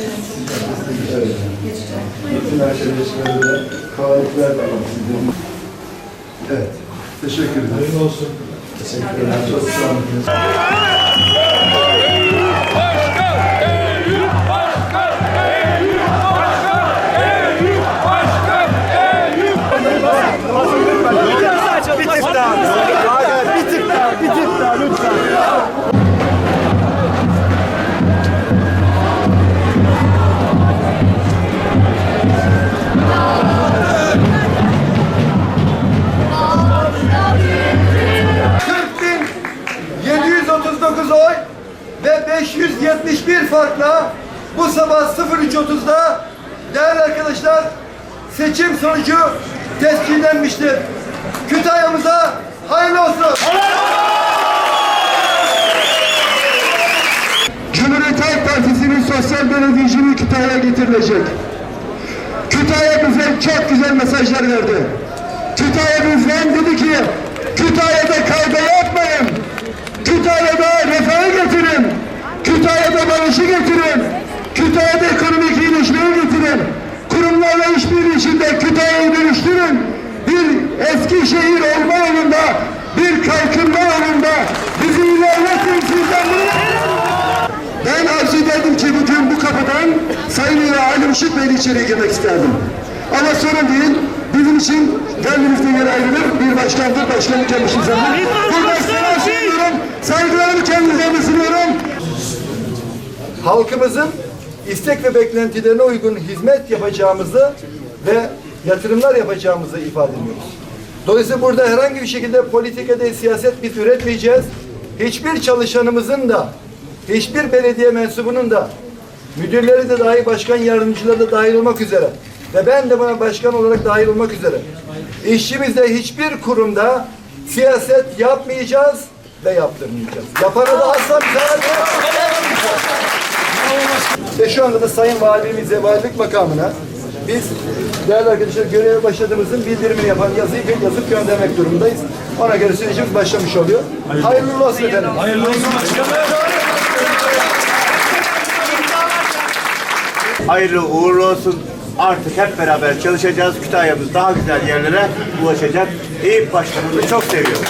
Evet. Bütün arkadaşlarımıza kolaylıklar dilerim. Evet. Teşekkür ederim. Hayırlı olsun. Teşekkürler. Çok sağ olun. 571 farkla bu sabah 03.30'da değerli arkadaşlar seçim sonucu tescillenmiştir. Kütahya'mıza hayırlı olsun. Cumhuriyet Halk Partisi'nin sosyal belediyeciliği Kütahya'ya getirilecek. Kütahya bize çok güzel mesajlar verdi. Kütahya bizden dedi ki Kütahya'da kavga yapmayın. Kütahya'da. Barışı getirin. Kütahya'da ekonomik iyileşmeyi getirin. Kurumlarla işbirliği içinde Kütahya'yı dönüştürün. Bir Eskişehir olma yolunda, bir kalkınma yolunda bizi ilerletin sizden bunu ben arzu ederdim ki bugün bu kapıdan Sayın İra Ali Müşit Bey'le içeriye girmek isterdim. Ama sorun değil. Bizim için kendimizde yer ayrılır. Bir başkandır, başkanlık yapmış insanlar. Buradan selam sunuyorum. Saygılarımı kendinize sunuyorum. Halkımızın istek ve beklentilerine uygun hizmet yapacağımızı ve yatırımlar yapacağımızı ifade ediyoruz. Dolayısıyla burada herhangi bir şekilde politika değil, siyaset biz üretmeyeceğiz. Hiçbir çalışanımızın da, hiçbir belediye mensubunun da, müdürleri de dahil, başkan yardımcıları da dahil olmak üzere ve ben de buna başkan olarak dahil olmak üzere işçimizde hiçbir kurumda siyaset yapmayacağız ve yaptırmayacağız. Yapana da asla müsaade. Ve şu anda da Sayın Valimize valilik makamına biz değerli arkadaşlar göreve başladığımızın bildirimini yapan yazıyı yazıp göndermek durumundayız. Ona göre sürecimiz başlamış oluyor. Hayırlı uğurlu olsun efendim. Hayırlı olsun Hayırlı uğurlu olsun. Artık hep beraber çalışacağız. Kütahya'mız daha güzel yerlere ulaşacak. İyi başkanımızı çok seviyoruz.